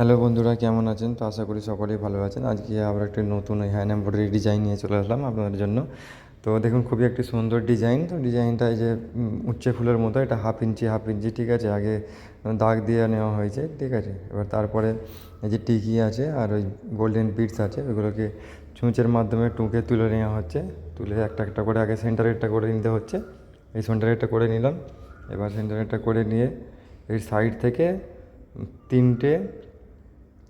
Hello বন্ধুরা, কেমন আছেন? তো আশা করি সকলেই ভালো আছেন। আজকে আবার একটি নতুন হ্যান্ড এমব্রয়ডারি ডিজাইন নিয়ে চলে আসলাম আপনাদের জন্য। তো দেখুন, খুবই একটি সুন্দর ডিজাইন তো ডিজাইনটা এই যে উচ্চে ফুলের মতো, এটা হাফ ইঞ্চি হাফ ইঞ্চি ঠিক আছে? আগে দাগ দিয়ে নেওয়া হয়েছে, ঠিক আছে? এবার তারপরে এই যে টিকি আছে আর ওই গোল্ডেন বিটস আছে ওগুলোকে চুঁচের মাধ্যমে টুকে তুলে নেওয়া হচ্ছে। তুলে একটা একটা করে, আগে সেন্টারেরটা করে নিতে হচ্ছে। এই সেন্টারেরটা করে নিলাম। এবার সেন্টারেরটা করে নিয়ে এই সাইড থেকে তিনটে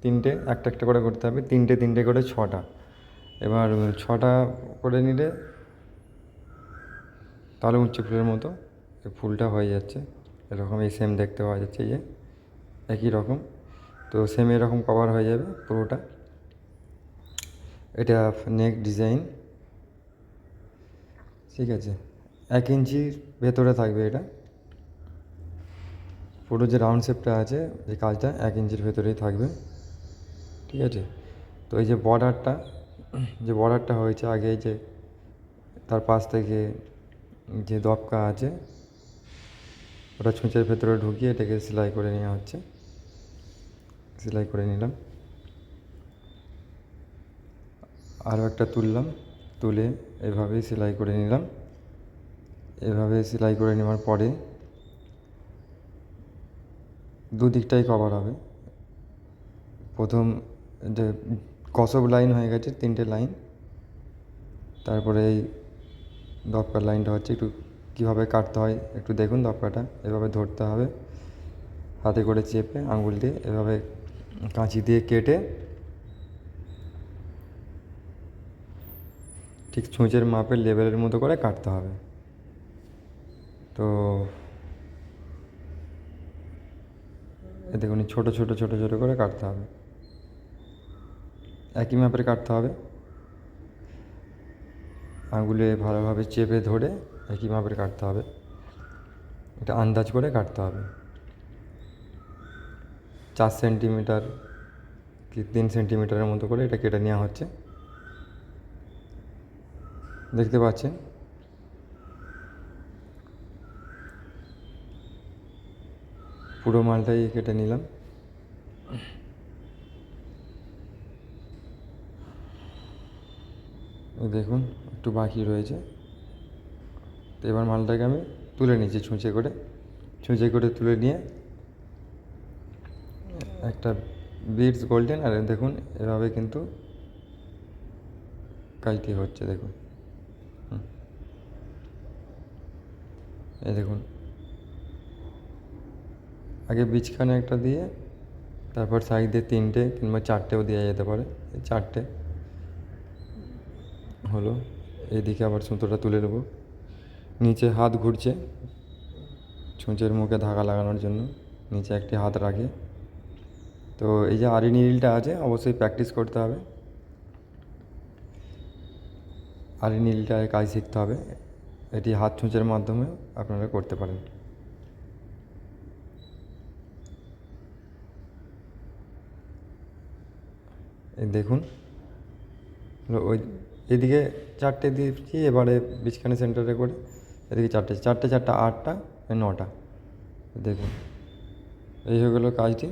তিনটে, একটা একটা করে করতে হবে, তিনটে তিনটে করে ছটা। এবার ছটা করে নিলে তাহলে উচ্চ ফুলের মতো ফুলটা হয়ে যাচ্ছে। এরকম এই সেম দেখতে পাওয়া যাচ্ছে যে একই রকম। তো সেম এরকম কভার হয়ে যাবে পুরোটা। এটা নেক ডিজাইন ঠিক আছে। এক ইঞ্চির ভেতরে থাকবে এটা। পুরো যে রাউন্ড শেপটা আছে, যে কাজটা এক ইঞ্চির ভেতরেই থাকবে। ঠিক আছে? তো এই যে বর্ডারটা যে বর্ডারটা হয়েছে আগে যে তার পাশ থেকে যে দপকা আছে, ওটা ছুঁচের ভেতরে ঢুকিয়ে এটাকে সেলাই করে নেওয়া হচ্ছে। সেলাই করে নিলাম। আরও একটা তুললাম, তুলে এভাবেই সেলাই করে নিলাম। এভাবে সেলাই করে নেওয়ার পরে দুদিকটাই কভার হবে। প্রথম যে কসব লাইন হয়ে গেছে, তিনটে লাইন। তারপরে এই দপকার লাইনটা হচ্ছে একটু কীভাবে কাটতে হয়, একটু দেখুন দপকাটা এভাবে ধরতে হবে। হাতে করে চেপে আঙুল দিয়ে এভাবে কাঁচি দিয়ে কেটে ঠিক ছুঁচের মাপের লেভেলের মতো করে কাটতে হবে। তো এ দেখুন এই ছোটো ছোটো ছোটো ছোটো করে কাটতে হবে। একই মাপের কাটতে হবে। আঙুলে ভালোভাবে চেপে ধরে একই মাপের কাটতে হবে। এটা আন্দাজ করে কাটতে হবে। চার সেন্টিমিটার কি তিন সেন্টিমিটারের মতো করে এটা কেটে নেওয়া হচ্ছে। দেখতে পাচ্ছেন? পুরো মালটাই কেটে নিলাম। দেখুন, একটু বাকি রয়েছে। তো এবার মালটাকে আমি তুলে নিচ্ছি ছুঁচে করে। ছুঁচে করে তুলে নিয়ে একটা বিটস গোল্ডেন আর দেখুন, এভাবে কিন্তু কাজটি হচ্ছে, দেখুন। এই দেখুন। আগে বীজখানে একটা দিয়ে, তারপর সাইড দিয়ে তিনটে কিংবা চারটেও দেওয়া যেতে পারে চারটে। হলো। এইদিকে আবার সুতোটা তুলে নেব। নিচে হাত ঘুরছে ছুঁচের মুখে ধাগা লাগানোর জন্য। নিচে একটি হাত রাখে। তো এই যে আরি নীলটা আছে, অবশ্যই প্র্যাকটিস করতে হবে। আরি নীলটায় কাজ শিখতে হবে। এটি হাত ছুঁচের মাধ্যমে আপনারা করতে পারেন। দেখুন ওই এদিকে চারটে দিয়েছি এবারে বিছখানে সেন্টারে করে এদিকে চারটে চারটে চারটে, আটটা নটা। দেখুন, এই হয়ে গেলো কাজটি।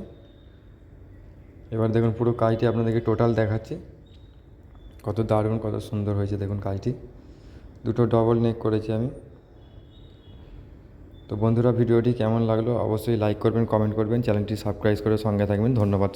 এবার দেখুন পুরো কাজটি আপনাদেরকে টোটাল দেখাচ্ছি। কত দারুণ, কত সুন্দর হয়েছে দেখুন কাজটি। দুটো ডবল নেক করেছি আমি। তো বন্ধুরা, ভিডিওটি কেমন লাগল অবশ্যই লাইক করবেন কমেন্ট করবেন, চ্যানেলটি সাবস্ক্রাইব করে সঙ্গে থাকবেন। ধন্যবাদ।